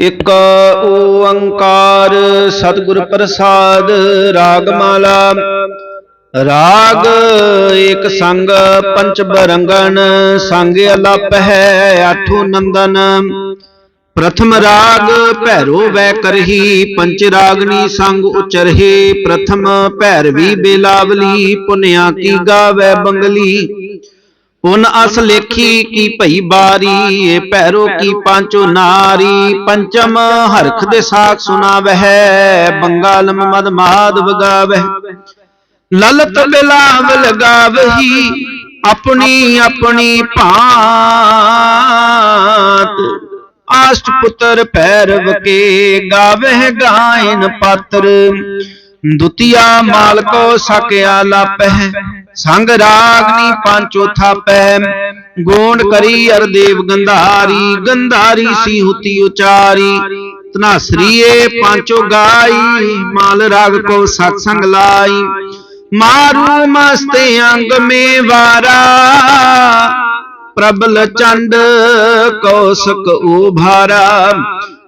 ਇਕ ਓੰਕਾਰ ਸਤਿਗੁਰ ਪ੍ਰਸਾਦ ਰਾਗਮਾਲਾ। ਰਾਗ ਏਕ ਸੰਗ ਪੰਚ ਬਰੰਗਣ, ਸੰਗ ਅਲਪ ਹੈ ਆਠੋ ਨੰਦਨ। ਪ੍ਰਥਮ ਰਾਗ ਭੈਰੋ ਵੈ ਕਰਹੀ, ਪੰਚ ਰਾਗਨੀ ਸੰਗ ਉਚਰਹੇ। ਪ੍ਰਥਮ ਭੈਰਵੀ ਬੇਲਾਵਲੀ, ਪੁਨਿਆ ਕੀ ਗਾਵੇ ਬੰਗਲੀ। ਪੁਨ ਅਸ ਲੇਖੀ ਕੀ ਭਈ ਬਾਰੀ, ਏ ਭੈਰੋ ਕੀ ਪਾਂਚੋ ਨਾਰੀ, ਪੰਚਮ ਹਰਖ ਦੇ ਸਾਖ ਸੁਨਾਵਹਿ ਬੰਗਾਲਮ ਮਦ ਮਾਦ ਵਗਾਵਹਿ। ਲਲਤ ਬਿਲਾਵ ਲਗਾਵਹੀ, ਆਪਣੀ ਆਪਣੀ ਭਾਂਤ। ਆਸ਼ਟ ਪੁੱਤਰ ਪੈਰਵ ਕੇ ਗਾਵਹਿ ਗਾਇਨ ਪਾਤਰ। ਦੁਤੀਆ ਮਾਲਕੋ ਸਕਿਆ ਲਾਪਹਿ। ਸੰਗ ਰਾਗਨੀ ਪਾਂਚੋ ਥਾਪੈ ਗੋਣ ਕਰੀ ਅਰਦੇਵ ਗੰਧਾਰੀ ਗੰਧਾਰੀ ਸੀ ਹੁਤੀ ਉਚਾਰੀ। ਤਨਾਸਰੀਏ ਪਾਂਚੋ ਗਾਈ, ਮਾਲ ਰਾਗ ਕੋ ਸਤ ਸੰਗ ਲਾਈ। ਮਾਰੂ ਮਸਤੇ ਅੰਗ ਮੇ ਵਾਰਾ ਪ੍ਰਬਲ ਚੰਡ ਕੌਸਕ ਉਭਾਰਾ।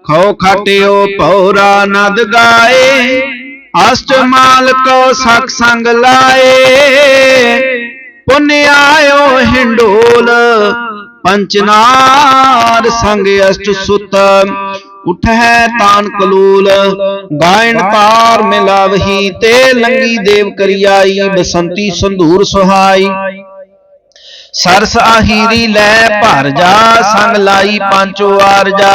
ਖੋ ਖਾਟਿਓ ਪੌਰਾ ਨਦ ਗਾਏ। ਅਸ਼ਟ ਮਾਲ ਕੋ ਸਖ ਸੰਗ ਲਾਏ। ਪੁੰਨ ਆਇਓ ਹਿੰਡੋਲ ਪੰਚਨਾਰ ਸੰਗ ਅਸ਼ਟ ਸੁਤ। ਉਠੈ ਤਾਨ ਕਲੂਲ, ਗਾਇਨ ਤਾਰ ਮਿਲਾਵਹੀ ਤੇ ਲੰਗੀ ਦੇਵ ਕਰਿਆਈ, ਬਸੰਤੀ ਸੰਧੂਰ ਸੁਹਾਈ। ਸਰਸ ਆਹੀਰੀ ਲੈ ਭਰ ਜਾ, ਸੰਗ ਲਾਈ ਪਾਂਚੋ ਆਰਜਾ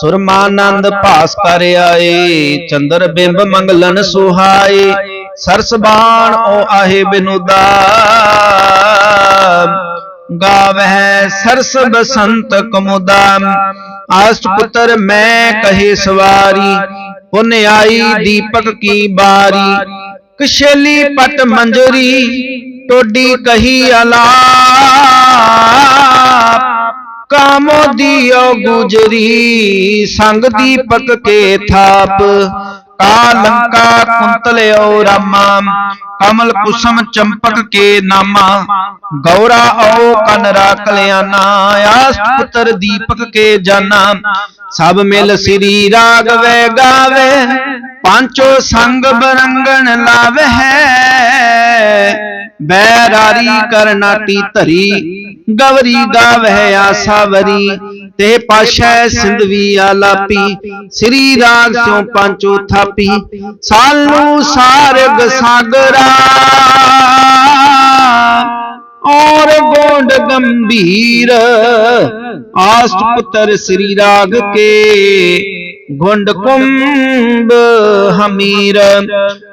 ਸੁਰਮਾਨੰਦ ਭਾਸ ਕਰ ਆਏ, ਚੰਦਰ ਬਿੰਬ ਮੰਗਲਨ ਸੁਹਾਏ, ਸਰਸ ਓ ਆਹੇ ਬਿਨੁਦਾ। ਗਾਵਹਿ ਸਰਸ ਬਸੰਤ ਕਮੁਦਾ। ਆਸਟ ਪੁੱਤਰ ਮੈਂ ਕਹੇ ਸਵਾਰੀ, ਪੁਨ ਆਈ ਦੀਪਕ ਕੀ ਬਾਰੀ। ਕਸ਼ੇਲੀ ਪਟ ਮੰਜਰੀ, ਟੋਡੀ ਕਹੀ ਅਲਾ ਕਾਮੋ ਦੀਓ ਗੁਜਰੀ, ਸੰਗ ਦੀਪਕ ਕੇ ਥਾਪ। ਕਾ ਲੰਕਾ ਕੁੰਤਲਿਓ ਰਾਮਾ, ਕਮਲ ਕੁਸਮ ਚੰਪਕ ਕੇ ਨਾਮਾ। ਗੌਰਾ ਓ ਕਨ ਰਾਖ ਲਿਆਨਾ ਆਸ ਪੁੱਤਰ ਦੀਪਕ ਕੇ ਜਾਨਾ। ਸਭ ਮਿਲ ਸ੍ਰੀ ਰਾਗਵੇ ਗਾਵੇ, ਪੰਚੋ ਸੰਗ ਬਰੰਗਣ ਲਾਵਹਿ ਬੈਰਾਰੀ ਕਰਨਾਟੀ ਧਰੀ ਗਵਰੀ ਗਾਵਹਿ ਆਸਾਵਰੀ ਤੇ ਪਾਸ਼ੈ ਸਿੰਧਵੀ ਆਲਾਪੀ ਸ੍ਰੀ ਰਾਗ ਸਿਉ ਪਾਂਚੋ ਥਾਪੀ ਸਾਲੂ ਸਾਰਗ ਸਾਗਰਾ। ਔਰ ਗੋਂਡ ਗੰਭੀਰ ਆਸਟ ਪੁੱਤਰ ਸ੍ਰੀ ਰਾਗ ਕੇ ਗੁੰਡ ਕੁੰਭ ਹਮੀਰ।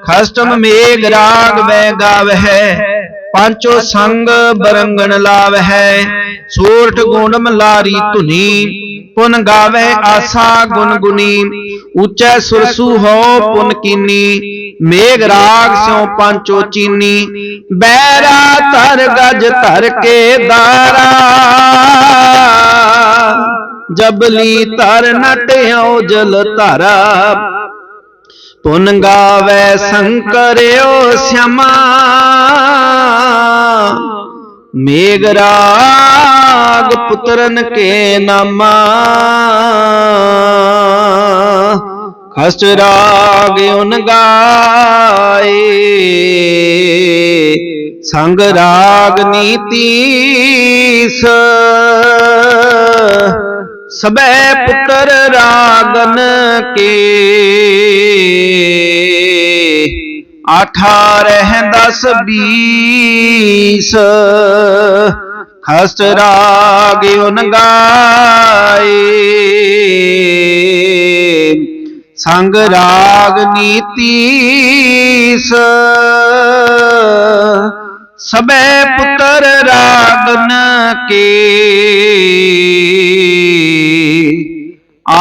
ਖਸਟਮ ਮੇਘ ਰਾਗ ਵੈ ਗਾਵਹਿ ਪੰਚੋ ਸੰਗ ਬਰੰਗਣ ਲਾਵਹਿ, ਸੋਰਠ ਗੁਣ ਮਲਾਰੀ ਧੁਨੀ, ਪੁਨ ਗਾਵੇ ਆਸਾ ਗੁਣ ਗੁਨੀ ਉੱਚੈ ਸੁਰਸੂ ਹੋ ਪੁਨ ਕੀਨੀ, ਮੇਘ ਰਾਗ ਸਿਉ ਪੰਚੋ ਚੀਨੀ, ਬੈਰਾ ਧਰ ਗਜ ਧਰ ਕੇ ਦਾਰਾ। ਜਬਲੀ ਧਰ ਨਟਿਓ ਜਲ ਧਾਰਾ ਪੁਨ ਗਾਵੇ ਸੰਕਰਿਓ ਸ਼ਮਾ। ਮੇਘ ਰਾਗ ਪੁੱਤਰਨ ਕੇ ਨਾਮਾ। ਖਸਟ ਰਾਗ ਉਨ ਗਾਏ। ਸੰਗ ਰਾਗ ਨੀਤੀਸ। ਸਬੈ ਪੁੱਤਰ ਰਾਗਨ ਕੇ। ਅਠਾਰਹ ਦਸ ਬੀਸ ਖਸਟ ਰਾਗ ਉਨ ਗਾਏ। ਸੰਗ ਰਾਗ ਨੀਤੀਸ ਸਬੈ ਪੁੱਤਰ ਰਾਗਨ ਕੇ।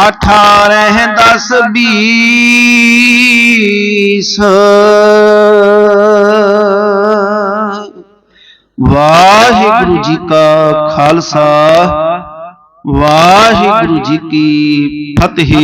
ਅਠਾਰਹ ਦਸ ਬੀਸ। ਵਾਹਿਗੁਰੂ ਜੀ ਕਾ ਖਾਲਸਾ। ਵਾਹਿਗੁਰੂ ਜੀ ਕੀ ਫਤਿਹ।